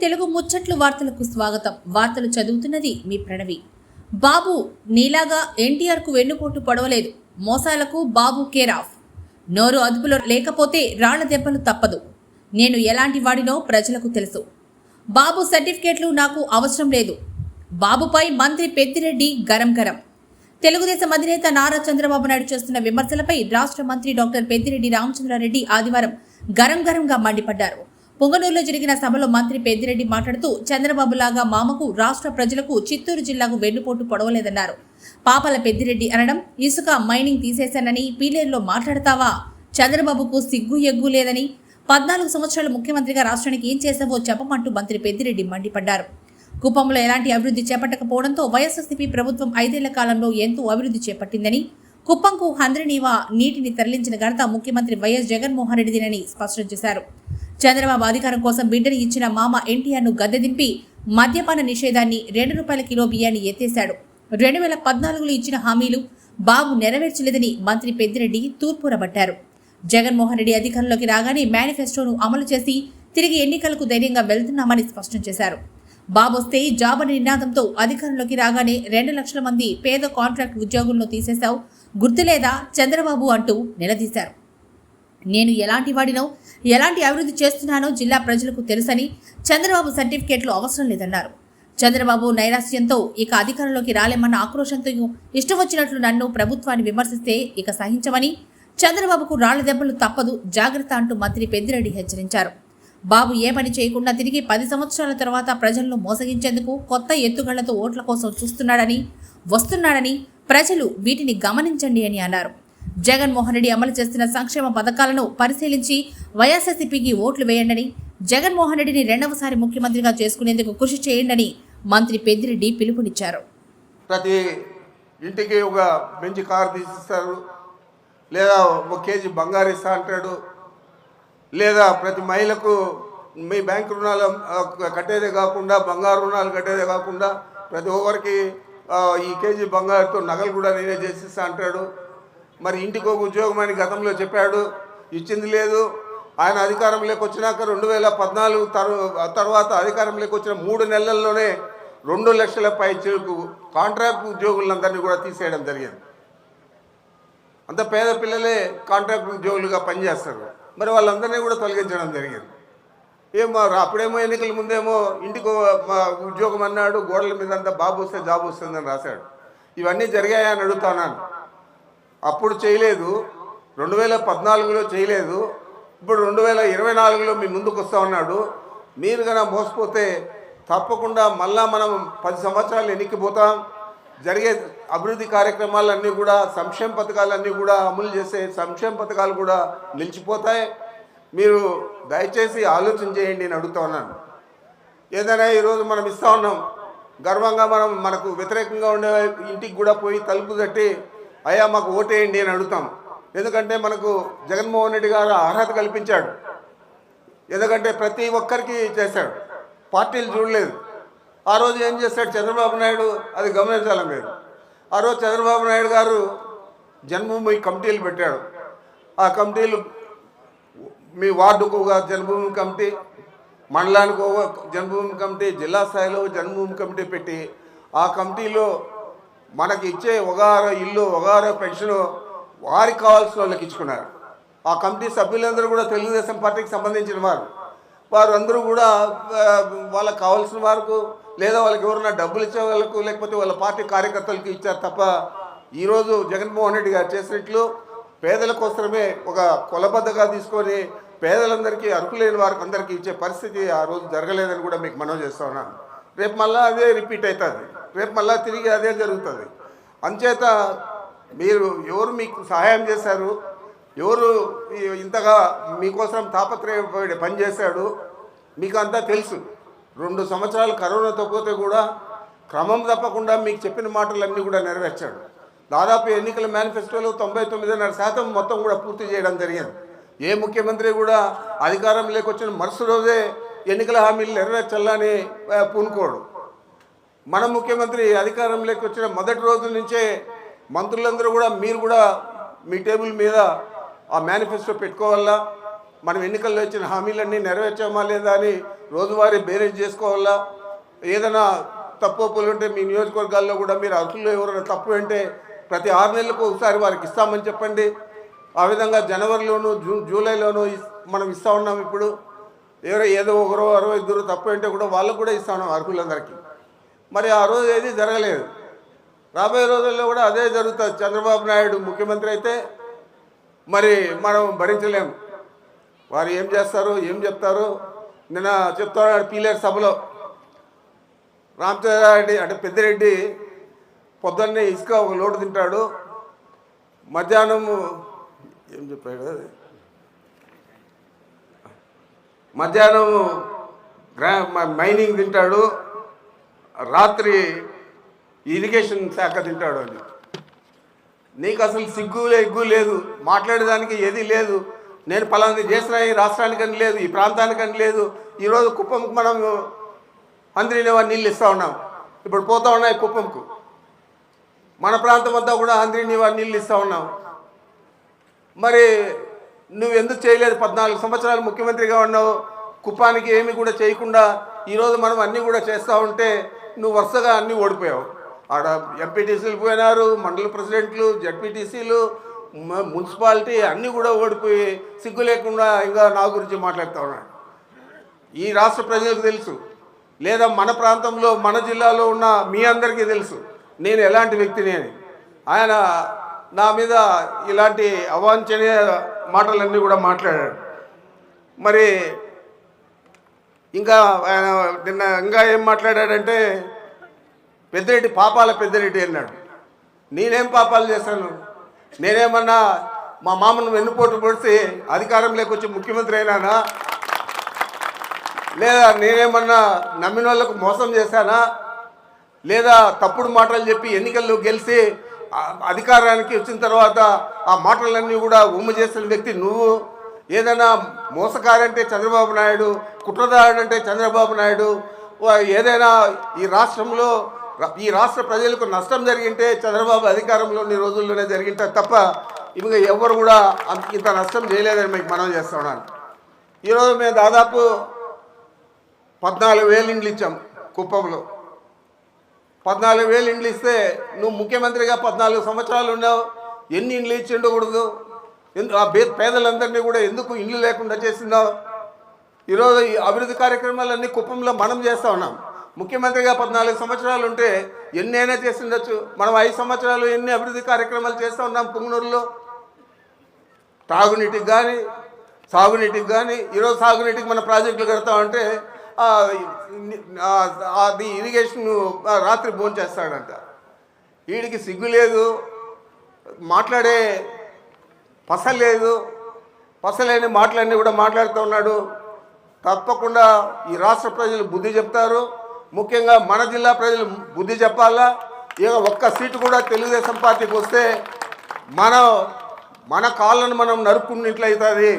తెలుగు ముచ్చట్లు వార్తలకు స్వాగతం. వార్తలు చదువుతున్నది మీ ప్రణవి. బాబు నీలాగా ఎన్టీఆర్కు వెన్నుపోటు పొడవలేదు. మోసాలకు బాబు కేర్ ఆఫ్. నోరు అదుపులో లేకపోతే రాళ్ళ దెబ్బలు తప్పదు. నేను ఎలాంటి వాడినో ప్రజలకు తెలుసు. బాబు సర్టిఫికేట్లు నాకు అవసరం లేదు. బాబుపై మంత్రి పెద్దిరెడ్డి గరం గరం. తెలుగుదేశం అధినేత నారా చంద్రబాబు నాయుడు చేస్తున్న విమర్శలపై రాష్ట్ర మంత్రి డాక్టర్ పెద్దిరెడ్డి రామచంద్రారెడ్డి ఆదివారం గరం గరంగా మండిపడ్డారు. పొంగనూరులో జరిగిన సభలో మంత్రి పెద్దిరెడ్డి మాట్లాడుతూ చంద్రబాబు లాగా మామకు రాష్ట్ర ప్రజలకు చిత్తూరు జిల్లాకు వెన్నుపోటు పొడవలేదన్నారు. పాపల పెద్దిరెడ్డి అనడం ఇసుక మైనింగ్ తీసేశానని పీలేరులో మాట్లాడతావా? చంద్రబాబుకు సిగ్గు ఎగ్గు లేదని పద్నాలుగు సంవత్సరాలు ముఖ్యమంత్రిగా రాష్ట్రానికి ఏం చేశావో చెప్పమంటూ మంత్రి పెద్దిరెడ్డి మండిపడ్డారు. కుప్పంలో ఎలాంటి అభివృద్ధి చేపట్టకపోవడంతో వైఎస్ఆర్సీపీ ప్రభుత్వం ఐదేళ్ళ కాలంలో ఎంతో అభివృద్ధి చేపట్టిందని కుప్పంకు హంద్రనీవా నీటిని తరలించిన ఘనత ముఖ్యమంత్రి వైఎస్ జగన్మోహన్ రెడ్డిదేనని స్పష్టం చేశారు. చంద్రబాబు అధికారం కోసం బిడ్డని ఇచ్చిన మామ ఎన్టీఆర్ను గద్దెదింపి మద్యపాన నిషేధాన్ని రెండు రూపాయల కిలో బియ్యాన్ని ఎత్తేశాడు. రెండు వేల పద్నాలుగులో ఇచ్చిన హామీలు బాబు నెరవేర్చలేదని మంత్రి పెద్దిరెడ్డి తూర్పురబట్టారు. జగన్మోహన్ రెడ్డి అధికారంలోకి రాగానే మేనిఫెస్టోను అమలు చేసి తిరిగి ఎన్నికలకు ధైర్యంగా వెళ్తున్నామని స్పష్టం చేశారు. బాబు వస్తే జాబ్ అనే నినాదంతో అధికారంలోకి రాగానే రెండు లక్షల మంది పేద కాంట్రాక్ట్ ఉద్యోగులను తీసేశావు గుర్తులేదా చంద్రబాబు అంటూ నిలదీశారు. నేను ఎలాంటి వాడినో ఎలాంటి అభివృద్ధి చేస్తున్నానో జిల్లా ప్రజలకు తెలుసని చంద్రబాబు సర్టిఫికేట్లు అవసరం లేదన్నారు. చంద్రబాబు నైరాశ్యంతో ఇక అధికారంలోకి రాలేమన్న ఆక్రోశంతో ఇష్టం వచ్చినట్లు నన్ను ప్రభుత్వాన్ని విమర్శిస్తే ఇక సహించమని చంద్రబాబుకు రాళ్ళ దెబ్బలు తప్పదు జాగ్రత్త అంటూ మంత్రి పెద్దిరెడ్డి హెచ్చరించారు. బాబు ఏ పని చేయకుండా తిరిగి పది సంవత్సరాల తర్వాత ప్రజలను మోసగించేందుకు కొత్త ఎత్తుగళ్ళతో ఓట్ల కోసం చూస్తున్నాడని వస్తున్నాడని ప్రజలు వీటిని గమనించండి అని అన్నారు. జగన్మోహన్ రెడ్డి అమలు చేస్తున్న సంక్షేమ పథకాలను పరిశీలించి వైఎస్ఆర్సీపీకి ఓట్లు వేయండని జగన్మోహన్ రెడ్డిని రెండవసారి ముఖ్యమంత్రిగా చేసుకునేందుకు కృషి చేయండని మంత్రి పెద్దిరెడ్డి పిలుపునిచ్చారు. ప్రతి ఇంటికి ఒక మంచి కారు తీసిస్తారు లేదా ఒక కేజీ బంగారు ఇస్తా అంటాడు లేదా ప్రతి మహిళకు మీ బ్యాంక్ రుణాలు కట్టేదే కాకుండా బంగారు రుణాలు కట్టేదే కాకుండా ప్రతి ఒక్కరికి ఈ కేజీ బంగారుతో నగలు కూడా నేనే చేసిస్తా అంటాడు. మరి ఇంటికి ఒక ఉద్యోగం అని గతంలో చెప్పాడు ఇచ్చింది లేదు. ఆయన అధికారంలోకి వచ్చినాక రెండు వేల పద్నాలుగు తర్వాత అధికారంలోకి వచ్చిన మూడు నెలల్లోనే రెండు లక్షల పై చెరుకు కాంట్రాక్ట్ ఉద్యోగులందరినీ కూడా తీసేయడం జరిగింది. అంత పేద పిల్లలే కాంట్రాక్ట్ ఉద్యోగులుగా పనిచేస్తారు. మరి వాళ్ళందరినీ కూడా తొలగించడం జరిగింది. ఏమో రా- అప్పుడేమో ఎన్నికల ముందేమో ఇంటికి ఉద్యోగం అన్నాడు గోడల మీద అంతా బాబు వస్తే జాబ్ వస్తుందని రాశాడు. ఇవన్నీ జరిగాయని అడుగుతున్నాను అప్పుడు చేయలేదు. రెండు వేల పద్నాలుగులో చేయలేదు. ఇప్పుడు రెండు వేల ఇరవై నాలుగులో మీ ముందుకు వస్తూ ఉన్నాడు. మీరు కనుక మోసపోతే తప్పకుండా మళ్ళా మనం పది సంవత్సరాలు ఎన్నికిపోతాం. జరిగే అభివృద్ధి కార్యక్రమాలన్నీ కూడా సంక్షేమ పథకాలన్నీ కూడా అమలు చేసే సంక్షేమ పథకాలు కూడా నిలిచిపోతాయి. మీరు దయచేసి ఆలోచన చేయండి అని అడుగుతా ఉన్నాను. ఏదైనా ఈరోజు మనం ఇస్తా ఉన్నాం. గర్వంగా మనం మనకు వ్యతిరేకంగా ఉండే ఇంటికి కూడా పోయి తలుపు తట్టి అయ్యా మాకు ఓటేయండి అని అడుగుతాం. ఎందుకంటే మనకు జగన్మోహన్ రెడ్డి గారు అర్హత కల్పించాడు. ఎందుకంటే ప్రతి ఒక్కరికి చేశాడు. పార్టీలు చూడలేదు. ఆ రోజు ఏం చేశాడు చంద్రబాబు నాయుడు? అది గమనించాలి మీరు. ఆ రోజు చంద్రబాబు నాయుడు గారు జన్మభూమి కమిటీలు పెట్టాడు. ఆ కమిటీలు మీ వార్డుకు ఒక జన్మభూమి కమిటీ మండలానికి ఒక జన్మభూమి కమిటీ జిల్లా స్థాయిలో జన్మభూమి కమిటీ పెట్టి ఆ కమిటీలో మనకి ఇచ్చే ఒగారో ఇల్లు ఒగారో పెన్షన్ వారికి కావాల్సిన వాళ్ళకి ఇచ్చుకున్నారు. ఆ కమిటీ సభ్యులందరూ కూడా తెలుగుదేశం పార్టీకి సంబంధించిన వారు. వారందరూ కూడా వాళ్ళకి కావాల్సిన వారికి లేదా వాళ్ళకి ఎవరైనా డబ్బులు ఇచ్చే వాళ్ళకు లేకపోతే వాళ్ళ పార్టీ కార్యకర్తలకు ఇచ్చారు తప్ప ఈరోజు జగన్మోహన్ రెడ్డి గారు చేసినట్లు పేదల కోసమే ఒక కొలబద్దగా తీసుకొని పేదలందరికీ అర్హులైన వారికి అందరికీ ఇచ్చే పరిస్థితి ఆ రోజు జరగలేదని కూడా మీకు మనం చేస్తా ఉన్నాను. రేపు మళ్ళీ అదే రిపీట్ అవుతుంది. రేపు మళ్ళీ తిరిగి అదే జరుగుతుంది. అంచేత మీరు ఎవరు మీకు సహాయం చేశారు ఎవరు ఇంతగా మీకోసం తాపత్రయపడి పనిచేశాడు మీకు అంతా తెలుసు. రెండు సంవత్సరాలు కరోనాతో పోతే కూడా క్రమం తప్పకుండా మీకు చెప్పిన మాటలన్నీ కూడా నెరవేర్చాడు. దాదాపు ఎన్నికల మేనిఫెస్టోలో తొంభై తొమ్మిదిన్నర శాతం మొత్తం కూడా పూర్తి చేయడం జరిగింది. ఏ ముఖ్యమంత్రి కూడా అధికారం లేకొచ్చిన మరుసటి రోజే ఎన్నికల హామీలు నెరవేర్చాలని పూనుకోడు. మన ముఖ్యమంత్రి అధికారంలోకి వచ్చిన మొదటి రోజు నుంచే మంత్రులందరూ కూడా మీరు కూడా మీ టేబుల్ మీద ఆ మేనిఫెస్టో పెట్టుకోవాలా? మనం ఎన్నికల్లో ఇచ్చిన హామీలన్నీ నెరవేర్చామా లేదా అని రోజువారీ బేరేజ్ చేసుకోవాలా? ఏదైనా తప్పు ఒప్పులు ఉంటే మీ నియోజకవర్గాల్లో కూడా మీరు అర్హుల్లో ఎవరైనా తప్పు అంటే ప్రతి ఆరు నెలలకు ఒకసారి వారికి ఇస్తామని చెప్పండి. ఆ విధంగా జనవరిలోను జూ జూలైలోను మనం ఇస్తా ఉన్నాం ఇప్పుడు. ఎవరో ఏదో ఒకరో అరవై ఇద్దరు తప్పు అంటే కూడా వాళ్ళకు కూడా ఇస్తాను అర్హులందరికీ. మరి ఆ రోజు ఏది జరగలేదు. రాబోయే రోజుల్లో కూడా అదే జరుగుతుంది. చంద్రబాబు నాయుడు ముఖ్యమంత్రి అయితే మరి మనం భరించలేము. వారు ఏం చేస్తారు ఏం చెప్తారు? నిన్న చెప్తున్నాడు పీలేరు సభలో. రామచంద్రారెడ్డి అంటే పెద్దిరెడ్డి పొద్దున్నే ఇసుక ఒక లోటు తింటాడు. మధ్యాహ్నం ఏం చెప్పాడు అది? మధ్యాహ్నం గ్రా మైనింగ్ తింటాడు. రాత్రి ఇరిగేషన్ శాఖ తింటాడు అని. నీకు అసలు సిగ్గు ఎగ్గు లేదు. మాట్లాడేదానికి ఏది లేదు. నేను పలానా చేసిన ఈ రాష్ట్రానికని లేదు ఈ ప్రాంతానికని లేదు. ఈరోజు కుప్పంకు మనం అంద్రినేవా నీళ్ళు ఇస్తూ ఉన్నాం. ఇప్పుడు పోతా ఉన్నాయి కుప్పంకు. మన ప్రాంతం అంతా కూడా అంద్రినివా నీళ్ళు ఇస్తూ ఉన్నాం. మరి నువ్వెందుకు చేయలేదు? పద్నాలుగు సంవత్సరాలు ముఖ్యమంత్రిగా ఉన్నావు. కుప్పానికి ఏమి కూడా చేయకుండా ఈరోజు మనం అన్నీ కూడా చేస్తూ ఉంటే నువ్వు వరుసగా అన్నీ ఓడిపోయావు. ఆడ ఎంపీటీసీలు పోయినారు మండల ప్రెసిడెంట్లు జడ్పీటీసీలు మున్సిపాలిటీ అన్నీ కూడా ఓడిపోయి సిగ్గు లేకుండా ఇంకా నా గురించి మాట్లాడుతూ ఉన్నాడు ఈ రాష్ట్ర ప్రజలకు తెలుసు. లేదా మన ప్రాంతంలో మన జిల్లాలో ఉన్న మీ అందరికీ తెలుసు. నేను ఎలాంటి వ్యక్తిని అని. ఆయన నా మీద ఇలాంటి అవాంఛనీయ మాటలన్నీ కూడా మాట్లాడాడు. మరి ఇంకా ఆయన నిన్న ఇంకా ఏం మాట్లాడాడంటే పెద్దిరెడ్డి పాపాల పెద్దిరెడ్డి అన్నాడు. నేనేం పాపాలు చేశాను? నేనేమన్నా మా మామను వెన్నుపోటు పొడిచి అధికారంలోకి వచ్చి ముఖ్యమంత్రి అయినానా? లేదా నేనేమన్నా నమ్మిన వాళ్ళకు మోసం చేశానా? లేదా తప్పుడు మాటలు చెప్పి ఎన్నికల్లో గెలిచి అధికారానికి వచ్చిన తర్వాత ఆ మాటలన్నీ కూడా ఉమ్మ చేసిన వ్యక్తి నువ్వు. ఏదైనా మోసకారంటే చంద్రబాబు నాయుడు కుట్రదారుడంటే చంద్రబాబు నాయుడు ఏదైనా ఈ రాష్ట్రంలో ఈ రాష్ట్ర ప్రజలకు నష్టం జరిగింటే చంద్రబాబు అధికారంలో ఉన్న రోజుల్లోనే జరిగింటే తప్ప ఇంకా ఎవరు కూడా అంత- ఇంత నష్టం చేయలేదని మీకు మనం చేస్తున్నాను ఈరోజు మేము దాదాపు పద్నాలుగు వేలు ఇండ్లు ఇచ్చాం కుప్పంలో. పద్నాలుగు వేలు ఇండ్లు ఇస్తే నువ్వు ముఖ్యమంత్రిగా పద్నాలుగు సంవత్సరాలు ఉన్నావు ఎన్ని ఇండ్లు ఇచ్చి ఉండకూడదు ఎందు- ఆ పేదలందరినీ కూడా ఎందుకు ఇండ్లు లేకుండా చేస్తున్నావు? ఈరోజు ఈ అభివృద్ధి కార్యక్రమాలన్నీ కుప్పంలో మనం చేస్తూ ఉన్నాం. ముఖ్యమంత్రిగా పద్నాలుగు సంవత్సరాలు ఉంటే ఎన్ని అయినా చేసిండొచ్చు మనం ఐదు సంవత్సరాలు ఎన్ని అభివృద్ధి కార్యక్రమాలు చేస్తూ ఉన్నాం పుంగనూరులో? తాగునీటికి కానీ సాగునీటికి కానీ ఈరోజు సాగునీటికి మన ప్రాజెక్టులు కడతా ఉంటే అది ఇరిగేషన్ రాత్రి భోజనం చేస్తాడంట వీడికి సిగ్గు లేదు మాట్లాడే పస లేదు పసలేని మాటలన్నీ కూడా మాట్లాడుతూ ఉన్నాడు. తప్పకుండా ఈ రాష్ట్ర ప్రజలు బుద్ధి చెప్తారు. ముఖ్యంగా మన జిల్లా ప్రజలు బుద్ధి చెప్పాలా? ఇక ఒక్క సీటు కూడా తెలుగుదేశం పార్టీకి వస్తే మన మన కాళ్ళను మనం నరుక్కున్నట్లయితుంది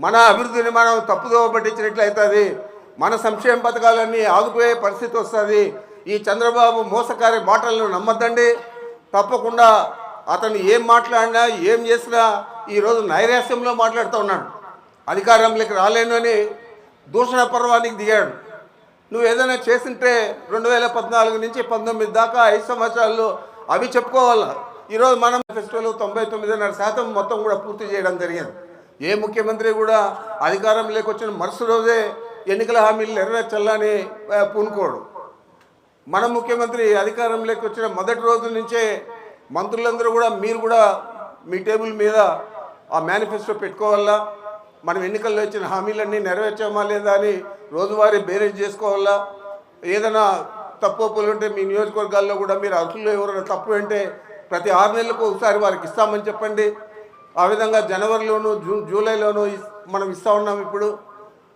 మన అభివృద్ధిని మనం తప్పుదో పట్టించినట్లయితుంది మన సంక్షేమ పథకాలన్నీ ఆగిపోయే పరిస్థితి వస్తుంది. ఈ చంద్రబాబు మోసకారి మాటలను నమ్మద్దండి. తప్పకుండా అతను ఏం మాట్లాడినా ఏం చేసినా ఈరోజు నైరాశ్యంలో మాట్లాడుతూ ఉన్నాడు. అధికారంలోకి రాలేను అని దూషణ పర్వానికి దిగాడు. నువ్వు ఏదైనా చేసింటే రెండు వేల పద్నాలుగు నుంచి పంతొమ్మిది దాకా ఐదు సంవత్సరాల్లో అవి చెప్పుకోవాలా? ఈరోజు మనం ఫెస్టివల్ తొంభై తొమ్మిదిన్నర శాతం మొత్తం కూడా పూర్తి చేయడం జరిగింది. ఏ ముఖ్యమంత్రి కూడా అధికారంలోకి వచ్చిన మరుసటి రోజే ఎన్నికల హామీలు నెరవేర్చాలని పూనుకోడు. మన ముఖ్యమంత్రి అధికారంలోకి వచ్చిన మొదటి రోజు నుంచే మంత్రులందరూ కూడా మీరు కూడా మీ టేబుల్ మీద ఆ మేనిఫెస్టో పెట్టుకోవాలా? మనం ఎన్నికల్లో ఇచ్చిన హామీలన్నీ నెరవేర్చామా లేదా అని రోజువారీ బేరేజ్ చేసుకోవాలా? ఏదైనా తప్పు ఉంటే మీ నియోజకవర్గాల్లో కూడా మీరు అర్హులు ఎవరైనా తప్పు అంటే ప్రతి ఆరు నెలలకు ఒకసారి వారికి ఇస్తామని చెప్పండి. ఆ విధంగా జనవరిలోను జూ జూలైలోను మనం ఇస్తా ఉన్నాం ఇప్పుడు.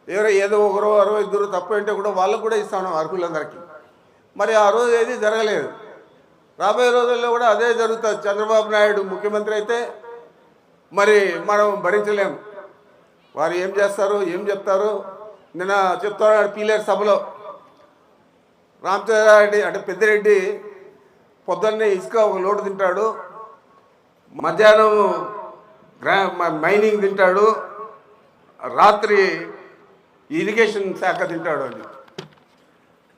ఎవరో ఏదో ఒకరో అరవై ఇద్దరు తప్పు అంటే కూడా వాళ్ళకు కూడా ఇస్తాను అర్హులందరికీ. మరి ఆ రోజు ఏది జరగలేదు. రాబోయే రోజుల్లో కూడా అదే జరుగుతుంది. చంద్రబాబు నాయుడు ముఖ్యమంత్రి అయితే మరి మనం భరించలేము వారు ఏం చేస్తారు ఏం చెప్తారు? నిన్న చెప్తాడు పీలేరు సభలో. రామచంద్రారెడ్డి అంటే పెద్దిరెడ్డి పొద్దున్నే ఇసుక ఒక లోటు తింటాడు. మధ్యాహ్నం గ్రా మైనింగ్ తింటాడు. రాత్రి ఇరిగేషన్ శాఖ తింటాడు అని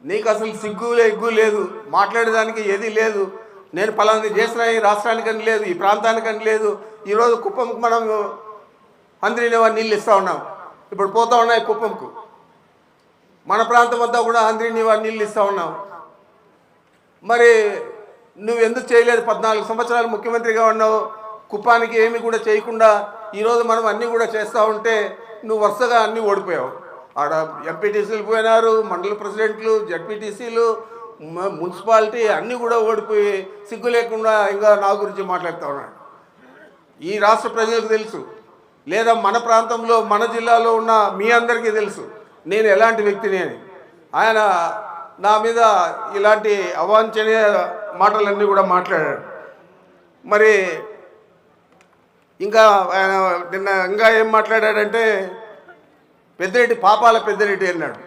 నీకు అసలు సిగ్గు ఎగ్గు లేదు. మాట్లాడేదానికి ఏది లేదు. నేను పలానా చేసిన ఈ రాష్ట్రానికని లేదు ఈ ప్రాంతానికని లేదు. ఈరోజు కుప్పంకు మనం అంద్రినివా నీళ్ళు ఇస్తూ ఉన్నాం. ఇప్పుడు పోతూ ఉన్నాయి కుప్పంకు. మన ప్రాంతం అంతా కూడా అంద్రినివా నీళ్ళు ఇస్తూ ఉన్నాం. మరి నువ్వు ఎందుకు చేయలేదు పద్నాలుగు సంవత్సరాలు ముఖ్యమంత్రిగా ఉన్నావు? కుప్పానికి ఏమి కూడా చేయకుండా ఈరోజు మనం అన్నీ కూడా చేస్తూ ఉంటే నువ్వు వరుసగా అన్నీ ఓడిపోయావు. ఆడ ఎంపీటీసీలు పోయినారు మండల ప్రెసిడెంట్లు జడ్పీటీసీలు మున్సిపాలిటీ అన్నీ కూడా ఓడిపోయి సిగ్గు లేకుండా ఇంకా నా గురించి మాట్లాడుతూ ఉన్నాడు. ఈ రాష్ట్ర ప్రజలకు తెలుసు. లేదా మన ప్రాంతంలో మన జిల్లాలో ఉన్న మీ అందరికీ తెలుసు. నేను ఎలాంటి వ్యక్తిని అని. ఆయన నా మీద ఇలాంటి అవాంఛనీయ మాటలన్నీ కూడా మాట్లాడాడు. మరి ఇంకా ఆయన నిన్న ఇంకా ఏం మాట్లాడాడంటే పెద్దరెడ్డి పాపాల పెద్దరెడ్డి అన్నాడు.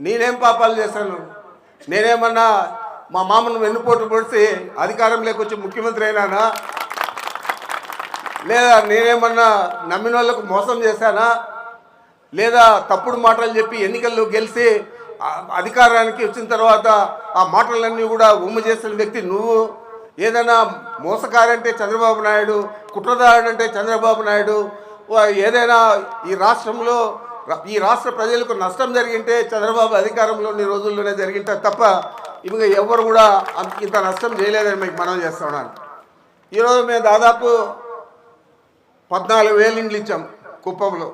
నేనేం పాపాలు చేశాను? నేనేమన్నా మా మామను వెన్నుపోటు పొడిచి అధికారం లేకొచ్చి ముఖ్యమంత్రి అయినానా? లేదా నేనేమన్నా నమ్మిన వాళ్ళకు మోసం చేశానా? లేదా తప్పుడు మాటలు చెప్పి ఎన్నికల్లో గెలిచి అధికారానికి వచ్చిన తర్వాత ఆ మాటలన్నీ కూడా ఉమ్ము చేసిన వ్యక్తి నువ్వు? ఏదైనా మోసకారంటే చంద్రబాబు నాయుడు కుట్రదారుడంటే చంద్రబాబు నాయుడు ఏదైనా ఈ రాష్ట్రంలో ఈ రాష్ట్ర ప్రజలకు నష్టం జరిగింటే చంద్రబాబు అధికారంలో ఉన్న రోజుల్లోనే జరిగింటే తప్ప ఇవి ఎవరు కూడా అంత ఇంత నష్టం చేయలేదని మీకు మనం చేస్తున్నాను ఈరోజు మేము దాదాపు పద్నాలుగు వేలు ఇండ్లు ఇచ్చాం కుప్పంలో.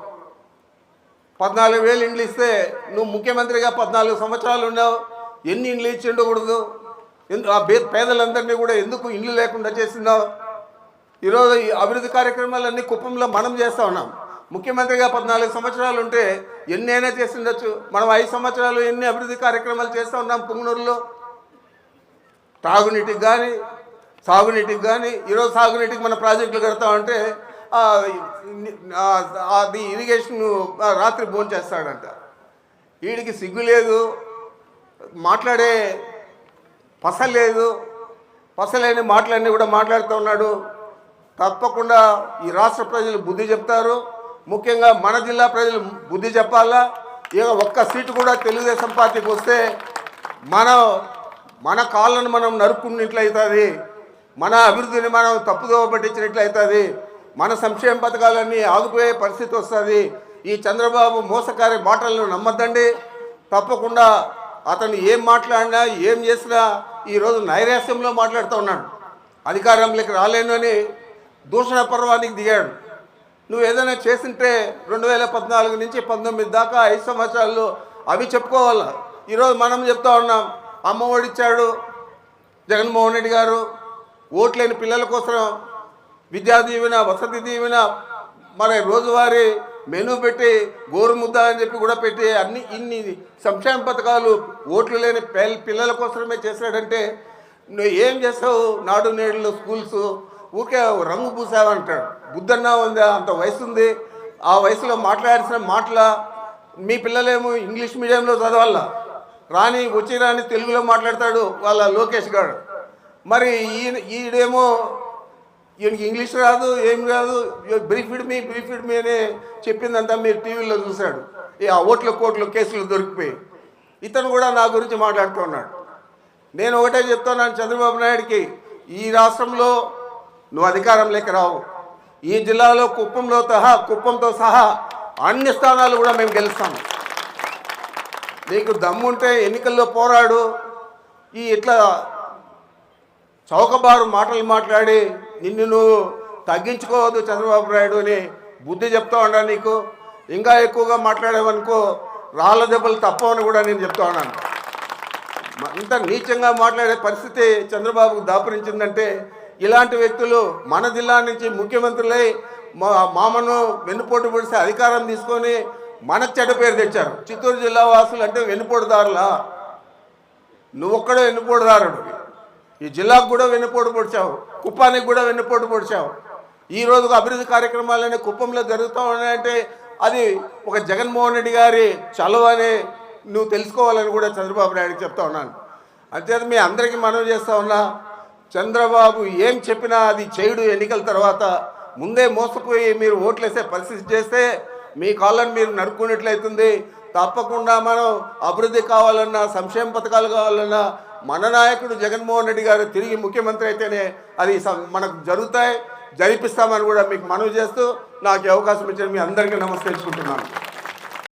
పద్నాలుగు వేలు ఇండ్లు ఇస్తే నువ్వు ముఖ్యమంత్రిగా పద్నాలుగు సంవత్సరాలు ఉన్నావు ఎన్ని ఇండ్లు ఇచ్చి ఉండకూడదు ఎందు ఆ పేదలందరినీ కూడా ఎందుకు ఇండ్లు లేకుండా చేస్తున్నావు? ఈరోజు ఈ అభివృద్ధి కార్యక్రమాలన్నీ కుప్పంలో మనం చేస్తూ ఉన్నాం. ముఖ్యమంత్రిగా పద్నాలుగు సంవత్సరాలు ఉంటే ఎన్నైనా చేసిండొచ్చు మనం ఐదు సంవత్సరాలు ఎన్ని అభివృద్ధి కార్యక్రమాలు చేస్తూ ఉన్నాం పుంగనూరులో? తాగునీటికి కానీ సాగునీటికి కానీ ఈరోజు సాగునీటికి మన ప్రాజెక్టులు కడతా ఉంటే అది ఇరిగేషన్ రాత్రి భోజనం చేస్తాడంట. వీడికి సిగ్గు లేదు. మాట్లాడే పస లేదు. పసలేని మాటలన్నీ కూడా మాట్లాడుతూ ఉన్నాడు. తప్పకుండా ఈ రాష్ట్ర ప్రజలు బుద్ధి చెప్తారు. ముఖ్యంగా మన జిల్లా ప్రజలు బుద్ధి చెప్పాలా? ఇక ఒక్క సీటు కూడా తెలుగుదేశం పార్టీకి వస్తే మన మన కాళ్ళను మనం నరుక్కున్నట్లయితుంది మన అభివృద్ధిని మనం తప్పుదోవ పట్టించినట్లయితుంది మన సంక్షేమ పథకాలన్నీ ఆగిపోయే పరిస్థితి వస్తుంది. ఈ చంద్రబాబు మోసకారి మాటలను నమ్మద్దండి. తప్పకుండా అతను ఏం మాట్లాడినా ఏం చేసినా ఈరోజు నైరాస్యంలో మాట్లాడుతూ ఉన్నాడు. అధికారంలోకి రాలేను అని దూషణ పర్వానికి దిగాడు. నువ్వు ఏదైనా చేసింటే రెండు వేల పద్నాలుగు నుంచి పంతొమ్మిది దాకా ఐదు సంవత్సరాల్లో అవి చెప్పుకోవాల. ఈరోజు మనం చెప్తా ఉన్నాం అమ్మ ఓడిచ్చాడు జగన్మోహన్ రెడ్డి గారు ఓట్లేని పిల్లల కోసం విద్యా దీవెన వసతి దీవెన మరి రోజువారీ మెనూ పెట్టి గోరుముద్ద అని చెప్పి కూడా పెట్టి అన్ని ఇన్ని సంక్షేమ పథకాలు ఓట్లు లేని పిల్లల కోసమే చేశాడంటే నువ్వు ఏం చేస్తావు? నాడు నేడులో స్కూల్స్ ఊరికే రంగు పూసావంటాడు. బుద్ధన్నా ఉంది? అంత వయసు ఉంది ఆ వయసులో మాట్లాడాల్సిన మాటల మీ పిల్లలేమో ఇంగ్లీష్ మీడియంలో చదవాల. రాని వచ్చి రాని తెలుగులో మాట్లాడతాడు వాళ్ళ లోకేష్ గారు మరి ఈయన ఈడేమో ఈయనకి ఇంగ్లీష్ రాదు ఏం రాదు బ్రీఫిడ్ మీ బ్రీఫిడ్ మీ అని చెప్పిందంతా మీరు టీవీలో చూశాడు. ఈ ఆ ఓట్ల కోట్లు కేసులు దొరికిపోయి. ఇతను కూడా నా గురించి మాట్లాడుతున్నాడు. నేను ఒకటే చెప్తున్నాను చంద్రబాబు నాయుడికి ఈ రాష్ట్రంలో నువ్వు అధికారంలోకి రావు. ఈ జిల్లాలో కుప్పంలో సహా కుప్పంతో సహా అన్ని స్థానాలు కూడా మేము గెలుస్తాము నీకు దమ్ముంటే ఎన్నికల్లో పోరాడు. ఈ ఇట్లా చౌకబారు మాటలు మాట్లాడి నిన్ను నువ్వు తగ్గించుకోవద్దు చంద్రబాబు నాయుడు అని బుద్ధి చెప్తా ఉన్నా నీకు. ఇంకా ఎక్కువగా మాట్లాడేవనుకో రాళ్ళ దెబ్బలు తప్పవని కూడా నేను చెప్తా ఉన్నాను ఇంత నీచంగా మాట్లాడే పరిస్థితి చంద్రబాబుకు దాపురించిందంటే ఇలాంటి వ్యక్తులు మన జిల్లా నుంచి ముఖ్యమంత్రులై మా మామను వెన్నుపోటు పొడిసి అధికారం తీసుకొని మనకు చెడ్డ పేరు తెచ్చారు. చిత్తూరు జిల్లా వాసులు అంటే వెన్నుపోటుదారులా? నువ్వొక్కడే వెన్నుపోటుదారుడు. ఈ జిల్లాకు కూడా వెన్నుపోటు పొడిచావు. కుప్పానికి కూడా వెన్నుపోటు పొడిచావు. ఈ రోజు అభివృద్ధి కార్యక్రమాలనే కుప్పంలో జరుగుతూ ఉన్నాయంటే అది ఒక జగన్మోహన్ రెడ్డి గారి చలవ అని నువ్వు తెలుసుకోవాలని కూడా చంద్రబాబు నాయుడుకి చెప్తా ఉన్నాను. అంతేత మీ అందరికీ మనవి చేస్తా ఉన్నా చంద్రబాబు ఏం చెప్పినా అది చేయుడు ఎన్నికల తర్వాత ముందే మోసపోయి మీరు ఓట్లేసే పరిస్థితి చేస్తే మీ కాళ్ళని మీరు నడుక్కున్నట్లయితుంది తప్పకుండా మనం అభివృద్ధి కావాలన్నా సంక్షేమ పథకాలు కావాలన్నా మన నాయకుడు జగన్మోహన్ రెడ్డి గారు తిరిగి ముఖ్యమంత్రి అయితేనే అది మనకు జరుగుతాయి జరిపిస్తామని కూడా మీకు మనవి చేస్తూ నాకు అవకాశం ఇచ్చిన మీ అందరికీ నమస్కరించుకుంటున్నాను.